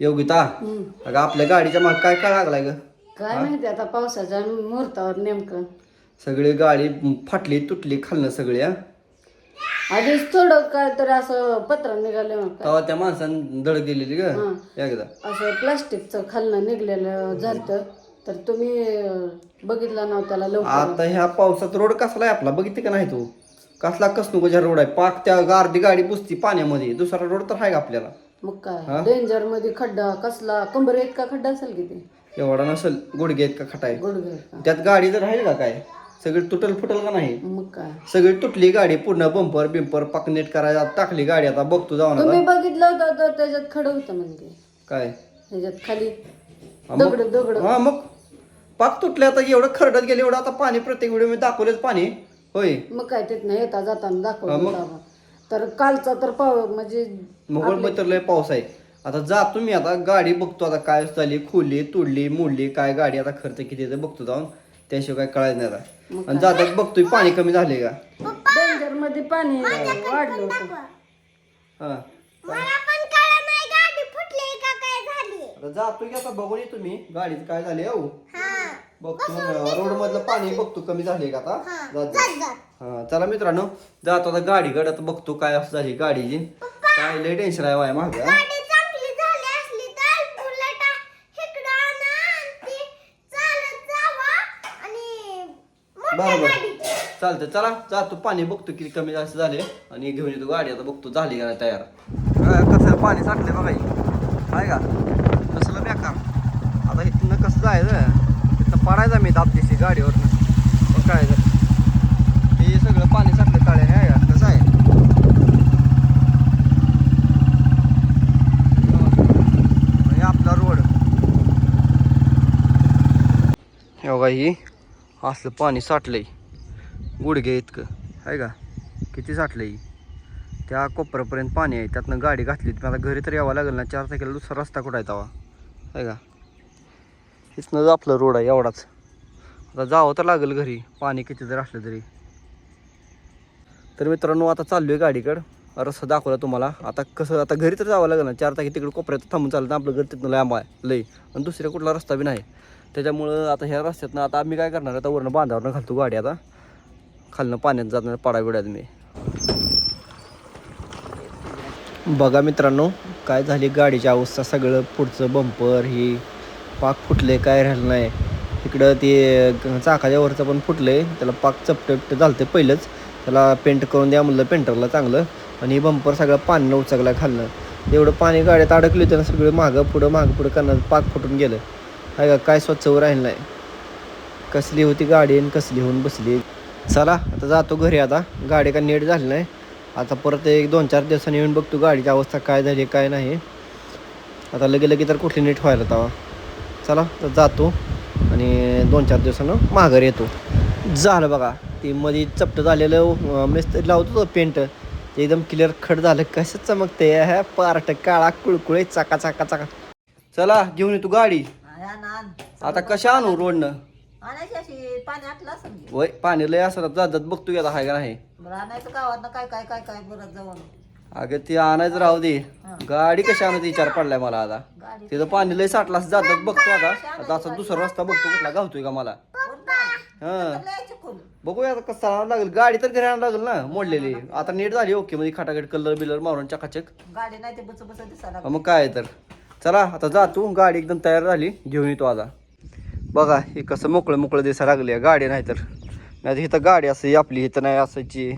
योगिता हम्म. अगं आपल्या गाडीच्या माग काय काय लागलाय ग? काय माहिती आता पावसाच्या मुहूर्तावर नेमकं. सगळी गाडी फाटली तुटली खाल्लं सगळी हा? आधीच थोडं काय तर असं पत्र निघालं तेव्हा त्या माणसानं धडक दिलेली ग एकदा. असं प्लास्टिकचं खालनं निघलेलं झालं तर तुम्ही अं, बघितलं ना त्याला लवकर. आता ह्या पावसात रोड कसला आहे? आपला बघितले का नाही तू? कसला कसनुकोच्या रोड आहे? पाक त्या अर्धी गाडी पुसती पाण्यामध्ये. दुसरा रोड तर आहे का आपल्याला? मग काय? डेंजरमध्ये खड्डा कसला? कंबर इतका खड्डा असेल की ते? एवढा नसेल गुडघे आहेत का खटाय? गुडघे का? त्यात गाडी तर राहील का काय? सगळी तुटल फुटल का नाही? मग काय? सगळी तुटली गाडी पूर्ण बंपर बिंपर पाक नीट करायला टाकली गाडी आता बघतो जाऊन आता. तुम्ही बघितलं होतं तर त्याच्यात खडं होतं म्हणजे. काय? त्याच्यात खाली हा मग- दगड दगड. हा मग? पाक तुटले आता एवढं खरडत गेले एवढं आता पाणी प्रत्येक व्हिडिओ मी दाखवलेच पाणी. होय. मग काय तिथनं येता जाताना दाखवलं होतं आपण. तर कालचा तर पाव म्हणजे मोगल बतरलंय पाऊस आहे. आता जातो मी आता गाडी बघतो आता काय झाली खोली तुडली मोडली काय गाडी आता खर्च किती येतो बघतो जाऊन. त्याशिवाय काय कळायचं नाही आता. आणि जातात बघतोय पाणी कमी झाले का? डेंजरमध्ये पाणी वाढलं होतं. हा. मला पण कळलं नाही गाडी फुटली का काय झाली? आता जातो की आता बघून येतो मी. गाडीत काय झाले हो. बघतो रोड मधलं पाणी बघतो कमी झाले का आता? जात जा. जा. चला मित्रांनो जातो आता गाडीकडे आता बघतो काय असं झाली गाडीची काय लय टेन्शन आहे वाय माग गाडी बरोबर गाडीत चालतं चला जातो पाणी बघतो किती कमी जास्त झाले. आणि घेऊन येतो गाडी आता बघतो झाली का तयार. काय कसं पाणी साठले बघा. आहे का? कसलं बेकार. आता इथनं कसं जायचं? इथनं पडायचं मी दाबदेशी गाडीवरनं. मग काय सगळं पाणी साठलं तळ्याने आहे कसं आहे. आपला रोड. बघा ही असलं पाणी साठलंय. गुडघे इतकं. आहे का? किती साठलंय? त्या कोपऱ्यापर्यंत पाणी आहे. त्यातनं गाडी घातली मला घरी तर यावं लागेल ना. चार तारखेला दुसरा रस्ता कुठं आहे तवा? आहे का? इथनं आपलं रोड आहे एवढाच. आता जावं तर लागेल घरी. पाणी किती जर असलं तरी. तर मित्रांनो आता चाललो आहे गाडीकडं. रस्ता दाखवला तुम्हाला. आता कसं आता घरी तर जावं लागेल ना. चार तारखे तिकडे कोपऱ्यात थांबून चालतं आपलं घर तिथनं लांब आहे लई आणि दुसऱ्या कुठला रस्ता बी नाही. त्याच्यामुळं आता ह्या रस्त्यातनं आता आम्ही काय करणार? आता वरनं बांधावरनं घालतो गाडी आता. खालनं पाण्यात जाणार पाडा बिड्यात मी बघा मित्रांनो काय झाली गाडीची अवस्था. सगळं पुढचं बंपर ही पाक फुटले काय राहिलं नाही. इकडं ते चाकाच्या वरचं पण फुटलंय. त्याला पाक चपटपट झालं ते पहिलंच. त्याला पेंट करून द्या म्हणलं पेंटरला चांगलं. आणि बंपर सगळं पाणी उचकला खालनं. एवढं पाणी गाड्यात अडकली होतं ना सगळं मागं पुढं मागं पुढं करणार पाक फुटून गेलं. आहे का काय स्वच्छ राहिलं नाही. कसली होती गाडी आणि कसली होऊन बसली. चला आता जातो घरी आता. गाडी का नीट झाली नाही. आता परत एक दोन चार दिवसांनी येऊन बघतो गाडीची अवस्था काय झाली काय नाही. आता लगे लगे तर कुठली नीट व्हायला तवा. चला तर जातो. आणि दोन चार दिवसानं माघार येतो. झालं बघा. ते मध्ये चपट झालेलं मिस्त्री लावतो तो पेंट ते एकदम क्लिअर खड झालं. कसं चमकते ह्या पार्ट काळा कुळकुळे चाका चाका चाका. चला घेऊन येतो गाडी. आता कशा आणू रोडनं. वय पाणी लय असं जात जात बघतो आता हाय का नाही. बरं आणायचं गावात काय काय काय काय बरं जाऊन अगं ते आणायचं राहू दे. गाडी कशी आणू विचार पडलाय मला आता. तिथं पाणी लय साठला असं जातात बघतो आता. आता असं दुसरा रस्ता बघतो कुठला. गावतोय का मला? हा. बघूया आता कसं आणावं लागेल. गाडी तर घरी आणावं लागेल ना मोडलेली. आता नीट झाली ओके. मध्ये खटाखट कलर बिलर मारून चकाचक गाडी नाही ते बस बस दिसायला हा, मग काय तर. चला आता जातो गाडी एकदम तयार झाली. घेऊन येतो आता. बघा हे कसं मोकळं मोकळं दिसायला लागले गाडी नाही तर. नाही इथं गाडी असायची आपली इथं नाही असायची.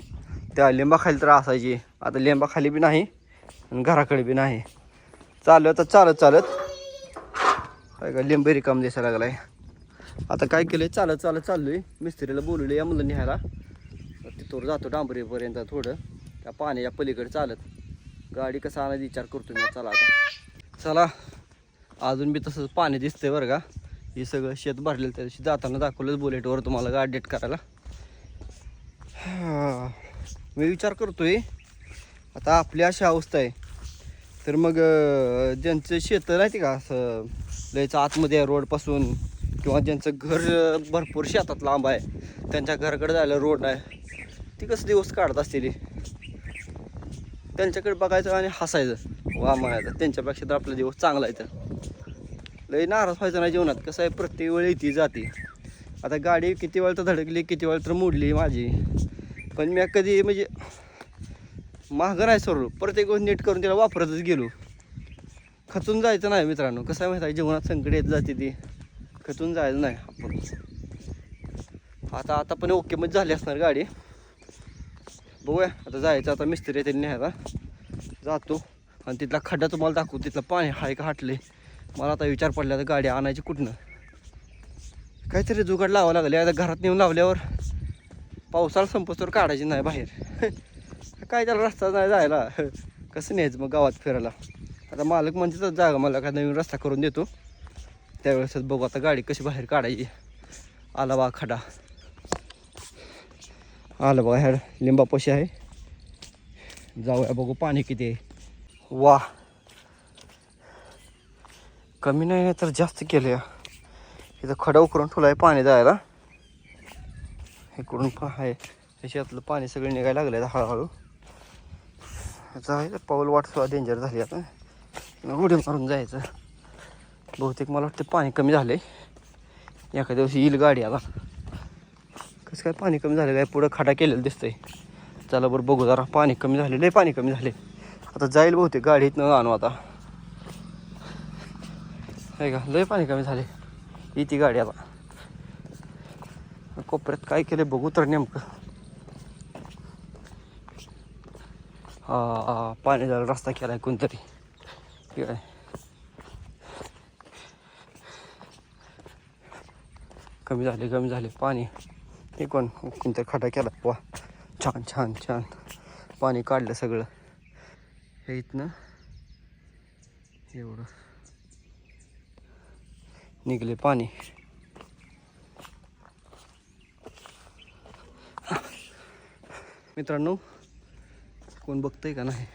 त्या लिंबाखाली तर असायची. आता लिंबाखाली बी नाही आणि घराकडे बी नाही. चाललं तर चालत चालत. काय का लिंब रिकाम दिसायला लागलाय. आता काय केलंय? चालत चालत चाललोय. मिस्त्रीला बोलवलं या मुलं न्यायला. तर तिथवर जातो डांबरीपर्यंत थोडं. त्या पाण्याच्या पलीकडे चालत. गाडी कसं आणायचा विचार करतो मी. चला आता. चला. अजून बी तसंच पाणी दिसतंय बरं का. हे सगळं शेत भरलेलं त्या दिवशी जाताना दाखवलंच बुलेटवर तुम्हाला गाडी डेट करायला. मी विचार करतोय. आता आपली अशी अवस्था आहे. तर मग ज्यांचं शेत राहते का? असं लयचं आतमध्ये रोडपासून. किंवा ज्यांचं घर भरपूर शेतात लांब आहे त्यांच्या घराकडे जायला रोड नाही. ती कसं दिवस काढत असतील त्यांच्याकडे बघायचं आणि हसायचं. वा म्हणायचं त्यांच्यापेक्षा तर आपला दिवस चांगला आहे तर. लई नाराज व्हायचं नाही जीवनात. कसं आहे प्रत्येक वेळी ती जाते. आता गाडी किती वेळ तर धडकली किती वेळ तर मोडली माझी. पण मी कधी म्हणजे महाग नाही सोडलो प्रत्येक गोष्ट नीट करून तिला वापरतच गेलो. खचून जायचं नाही मित्रांनो. कसं आहे माहिती आहे जीवनात संकट येत जाते ती. खचून जायचं नाही आपण. आता आता पण ओके मध्ये झाली असणार गाडी. बघूया आता जायचं आता मिस्त्री आहे त्यांनी न्यायला जातो. आणि तिथला खड्डा तुम्हाला दाखवू तिथलं पाणी हाय का हाटले मला आता विचार पडला तर गाडी आणायची कुठनं? काहीतरी जुगाड लावावं लागले आता घरात नेऊन लावल्यावर पावसाळा संपस्तोवर काढायची नाही बाहेर. काय त्याला रस्ता नाही जायला. कसं न्यायचं मग गावात फिरायला? आता मालक म्हणजे तर जागा मला काय नवीन रस्ता करून देतो. त्यावेळेसच बघू आता गाडी कशी बाहेर काढायची. आला बा खडा आलं बघा ह्या लिंबापाशी आहे. जाऊया बघू पाणी किती आहे. वा. कमी नाही तर जास्त केलं इथं खडा उकरून ठेवला आहे पाणी जायला. इकडून आहे शेतातलं पाणी सगळं निघायला लागलं आहे हळूहळू. जायचं पाऊल वाट सुद्धा डेंजर झाली आता. उडी मारून जायचं. बहुतेक मला वाटतं पाणी कमी झालं आहे एका दिवशी येईल गाडी आता. कसं काय पाणी कमी झालं काय? पुढं खडा केलेलं दिसतंय. चला बरं बघू जरा. पाणी कमी झाले आहे पाणी कमी झाले आता जाईल बहुतेक गाडी इथनं आणू आता. आहे का? लय पाणी कमी झाले इथे गाडी आता. कोपऱ्यात काय केलं बघू तर नेमकं. हा पाणी झालं रस्ता केला आहे कोणतरी. ठीक आहे. कमी झाले कमी झाले. पाणी हे कोण कोणत्या खडा केला? वा छान छान छान. पाणी काढलं सगळं. हे इथनं एवढं. निघले पाणी. मित्रांनो कोण बघतंय का नाही?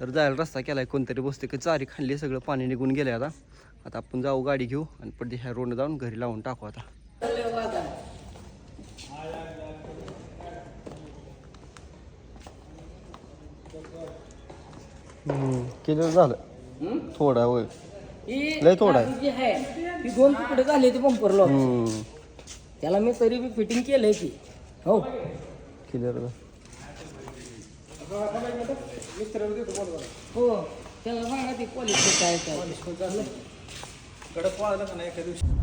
तर जायला रस्ता केलाय कोणतरी बसते की चारी खाल्ली सगळं पाणी निघून गेलंय आता. आता आपण जाऊ गाडी घेऊ आणि पडदे ह्या रोडनं जाऊन घरी लावून टाकू आता. किती झालं? थोडा होय. लय थोडा आहे. ती दोन तुकडे झाले ते बंपर लॉक. त्याला मी तरी बी फिटिंग केलंय की. हो. क्लिअर हो त्याला सांगा ती पॉलिश काय काय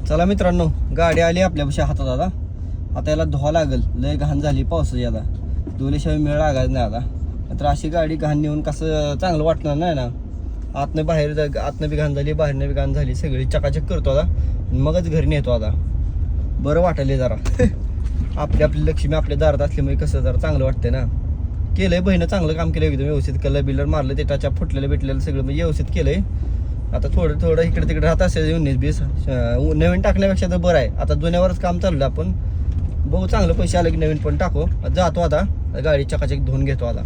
चला मित्रांनो गाडी आली आपल्यापाशी हातात आता. आता याला धुवा लागेल. लय घाण झाली पावसाची आता. धुल्याशिवाय मेळ लागायचं नाही आता. तर अशी गाडी घाण नेऊन कसं चांगलं वाटणार नाही ना. आतनं बाहेर जा- आतनं बी घाण झाली बाहेरनं बी घाण झाली सगळी चकाचक करतो आता. मगच घरी नेतो आता. बरं वाटायले जरा. आपली आपली लक्ष्मी आपल्या दारात असल्यामुळे कसं जरा चांगलं वाटतंय ना. केलंय बहिणं चांगलं काम केलं एकदम व्यवस्थित. कलर बिलर मारलं ते टाच्या फुटलेलं भेटलेलं सगळं म्हणजे व्यवस्थित केलंय. आता थोडं थोडं इकडे तिकडे राहत असेल उन्नीस बीस नवीन टाकण्यापेक्षा तर बरं आहे. आता जुन्यावरच काम चाललं आपण. बघू चांगलं पैसे आले की नवीन पण टाकू. जातो आता. गाडी चकाचक धुवून घेतो आता.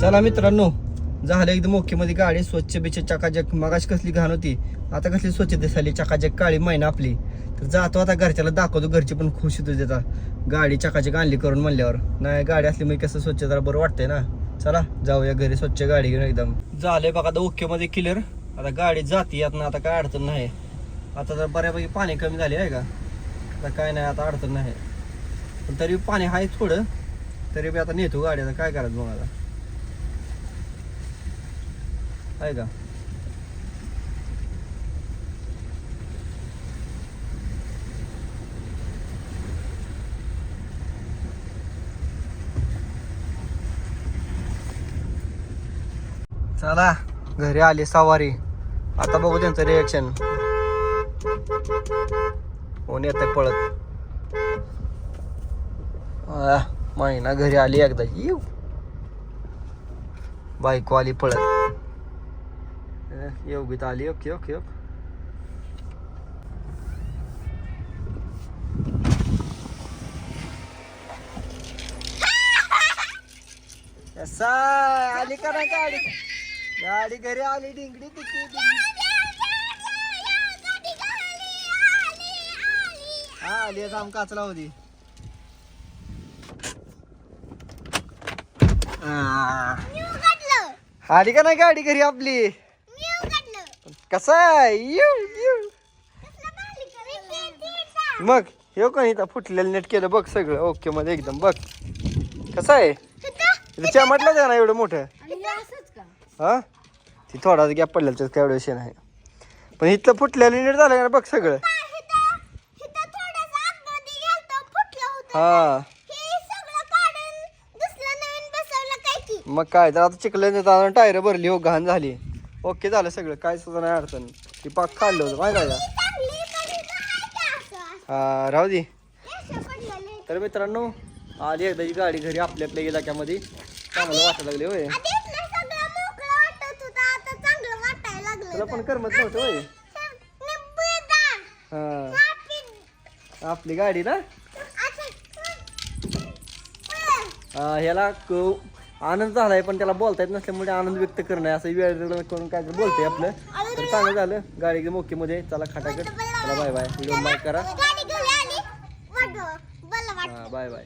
चला मित्रांनो झालं एकदम ओके मध्ये गाडी. स्वच्छ बिच्छ चकाचक. मगाशी कसली घाण होती आता कसली स्वच्छ दिसाली चकाचक काळी महिना आपली. तर जातो आता घरच्याला दाखवतो घरचे पण खुश होतो त्याचा गाडी चकाचक आणली करून म्हणल्यावर. नाही गाडी असली मग कसं स्वच्छ जरा बरं वाटतंय ना. चला जाऊया घरी स्वच्छ गाडी घेऊन एकदम. झालंय बघा आता ओके मध्ये क्लिअर आता गाडी जाते यात ना आता काय अडचण नाही. आता जर बऱ्यापैकी पाणी कमी झाले आहे का? आता काय नाही आता अडचण नाही. पण तरी पाणी आहे थोडं. तरी बी आता नेतो गाडी आता काय करायचं मग आता? आहे का? चला घरी आली सवारी. आता बघू त्यांचं रिएक्शन कोण येत पळत? महिना घरी आली एकदा. येऊ बायको आली पळत. योगिता आली ओके ओके ओके। कसा आली का नाही गाडी? गाडी घरी आली डिंगडी डिंगडी. हा आली आम काचला होती. आली का नाही गाडी घरी आपली? कसं आहे? येऊ येऊ. मग हे का इथं फुटलेलं नेट केलं बघ सगळं. ओके मध्ये एकदम बघ. कसं आहे? तिच्या म्हटलं का ना एवढं मोठं? हा? ती थोडा गॅप पडलेला त्यात काय एवढं विषय नाही. पण इथलं फुटलेलं नीट झालं का ना बघ सगळं. हा. मग काय तर आता चिकलं टायर भरली हो घाण झाली. ओके झालं सगळं. काय सुद्धा नाही अडचण. ती पाक काढलं होतं माहिती का? हा राहू दे. तर मित्रांनो आली एकदाची गाडी घरी आपल्या आपल्या इलाक्यामध्ये चांगलं वाटायला लागले होय. तुला पण करमत नव्हतं होय. हा. आपली गाडी ना? हा, ह्याला क- आनंद झालाय पण त्याला बोलता येत नसल्यामुळे आनंद व्यक्त करणं आहे. असं वेळ करून काय बोलतंय आपलं. तर चांगलं झालं. गाडी मोकीमध्ये चला खाटाकट चला बाय बाय व्हिडिओ बाय करा. घेऊन हा बाय बाय